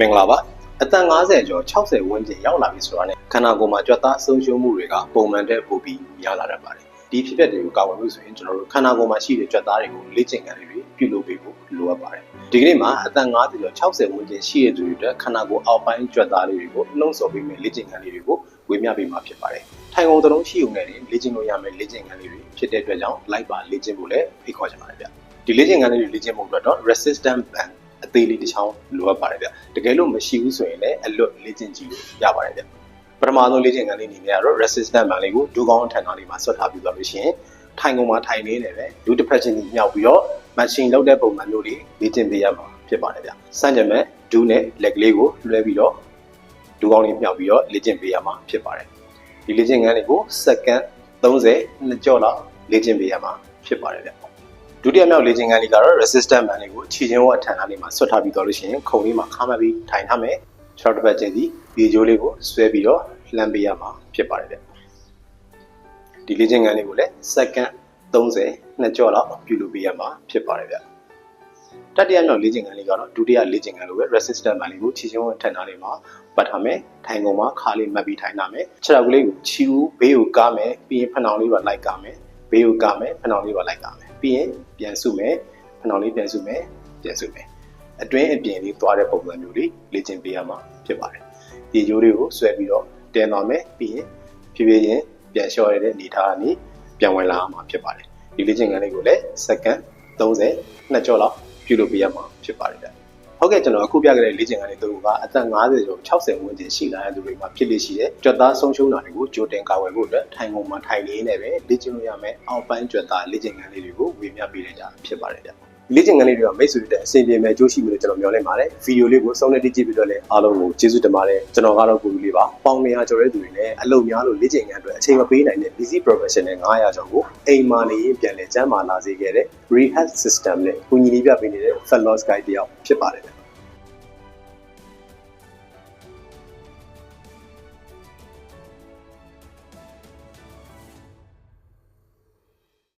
မင်္ဂလာပါအသက်50ကျော်60ဝန်းကျင်ရောက်လာပြီဆိုတာနဲ့ခန္ဓာကိုယ်မှာကြွက်သားဆုံးရှုံးမှုတွေကပုံမှန်တဲ့ပိုပြီးများလာတတ်ပါတယ်ဒီဖြစ်ပျက်တွေကိုကာကွယ်လို့ဆိုရင်ကျွန်တော်တို့ခန္ဓာကိုယ်မှာရှိတဲ့ကြွက်သားတွေကိုလေ့ကျင့်ခန်းလေးတွေပြုလုပ်ပေးဖို့လိုအပ်ပါတယ်ဒီကနေ့မှာအသက်50ကျော်60ဝန်းကျင်ရှိတဲ့သူတွေအတွက်ခန္ဓာကိုယ်အောက်ပိုင်းကြွက်သားလေးတွေကိုနှုံးဆော်ပေးမယ့်လေ့ကျင့်ခန်းလေးတွေကိုဝေမျှပေးမှာဖြစ်ပါတယ်ထိုင်ကုန်သလုံးရှိုံနဲ့လေ့ကျင့်လို့ရမယ့်လေ့ကျင့်ခန်းလေးတွေဖြစ်တဲ့အတွက်ကြောင့်လိုက်ပါလေ့ကျင့်ဖို့လည်းဖိတ်ခေါ်ချင်ပါတယ်ဗျဒီလေ့ကျင့်ခန်းလေးတွေလေ့ကျင့်ဖို့အတွက်တော့ resistant band အ သေးလေးတစ်ချောင်းလိုအပ်ပါတယ်ဗျတကယ်လို့မရှိဘူးဆိုရင်လည်းအလွတ်လေ့ကျင့်ကြည့်လို့ရပါတယ်ဗျပထမဆုံးလေ့ကျင့်ခန်းလေးအနေနဲ့ကတော့ resistant band လေးကိုဒူကောင်းထန်သားလေးမှာဆွတ်ထားပြီးသွားလို့ရှိရင်ထိုင်ကုန်မှာထိုင်နေတယ်ပဲဒူတစ်ဖက်ချင်းကြီးမြောက်ပြီးတော့ machine လောက်တဲ့ပုံစံမျိုးလေးလေ့ကျင့်ပေးရမှာဖြစ်ပါတယ်ဗျစမ်းကြမဲ့ဒူနဲ့လက်ကလေးကိုလွှဲပြီးတော့ဒူကောင်းလေးမြောက်ပြီးတော့လေ့ကျင့်ပေးရမှာဖြစ်ပါတယ်ဒီလေ့ကျင့်ခန်းလေးကိုစက္ကန့်30နှစ်ကြော့လောက်လေ့ကျင့်ပေးရမှာဖြစ်ပါတယ်ဗျ ဒုတိယမြောက်လေ့ကျင့်ခန်းလေးကတော့ resistant band လေးကိုခြေချင်းဝတ်အထန်သားလေးမှာဆွတ်ထားပြီးတော့လို့ရှိရင်ခုံလေးမှာခါမှတ်ပြီးထိုင်ထားမယ်ခြေထောက်တစ်ပတ်ချင်းစီဒီကြိုးလေးကိုဆွဲပြီးတော့လှမ်းပေးရမှာဖြစ်ပါတယ်ဗျဒီလေ့ကျင့်ခန်းလေးကိုလည်းစက္ကန့်30နှစ်ကြော့လောက်ပြုလုပ်ပေးရမှာဖြစ်ပါတယ်ဗျတတိယမြောက်လေ့ကျင့်ခန်းလေးကတော့ဒုတိယလေ့ကျင့်ခန်းလိုပဲ resistant band လေးကိုခြေချင်းဝတ်အထန်သားလေးမှာပတ်ထားမယ်ထိုင်ကုန်မှာခါလေးမှတ်ပြီးထိုင်ထားမယ်ခြေထောက်ကလေးကိုခြီဦးဘေးကိုကားမယ်ပြီးရင်ဖနှောင်လေးပါလိုက်ကားမယ်ဘေးကိုကားမယ်ဖနှောင်လေးပါလိုက်ကားမယ် ပြီးရင်ပြန်စုမယ်ဖနှောင်လေးပြန်စုမယ်ပြန်စုမယ်အတွင်းအပြင်လေးသွားတဲ့ပုံစံမျိုးလေးလေ့ကျင့်ပေးရမှာဖြစ်ပါတယ်ဒီကြိုးလေးကိုဆွဲပြီးတော့တင်သွားမယ်ပြီးရင်ဖြည်းဖြည်းချင်းပြန်လျှော့ရတဲ့အနေထားကနေပြန်ဝင်လာမှာဖြစ်ပါတယ်ဒီလေ့ကျင့်ခန်းလေးကိုလည်းစက္ကန့်30နှစ်ကြော့လောက်ပြုလုပ်ပေးရမှာဖြစ်ပါတယ်ဗျ ဟုတ်ကဲ့ကျွန်တော်အခုပြခဲ့တဲ့လေ့ကျင့်ခန်းလေးတို့ကအသက်50ကျော်60ဝန်းကျင်ရှိလာတဲ့သူတွေမှာဖြစ်လေရှိတဲ့ကြွက်သားဆုံးရှုံးတာတွေကိုကြိုတင်ကာကွယ်ဖို့အတွက်ထိုင်ကုန်မှာထိုင်နေနေပဲလေ့ကျင့်လို့ရမယ်အောက်ပိုင်းကြွက်သားလေ့ကျင့်ခန်းလေးတွေကိုဝေမျှပေးလိုက်တာဖြစ်ပါတယ်ဗျလေ့ကျင့်ခန်းလေးတွေကမိတ်ဆွေတွေအဆင်ပြေမဲ့ကြိုးရှိမယ်လို့ကျွန်တော်မျှော်လင့်ပါတယ်ဗီဒီယိုလေးကိုဆုံးနဲ့တိကျပြီးတော့လည်းအားလုံးကိုကျေးဇူးတင်ပါတယ်ကျွန်တော်ကတော့ကိုလူလေးပါပေါင်နေရကျော်တဲ့သူတွေနဲ့အလုပ်များလို့လေ့ကျင့်ခန်းအတွက်အချိန်မပေးနိုင်တဲ့ busy professional 900ကျော်ကိုအိမ်မာနေရင်ပြန်လဲကျန်းမာလာစေခဲ့တဲ့ rehab system နဲ့ကိုညီလေးပြပေးနေတဲ့ fellows guide တယောက်ဖြစ်ပါတယ်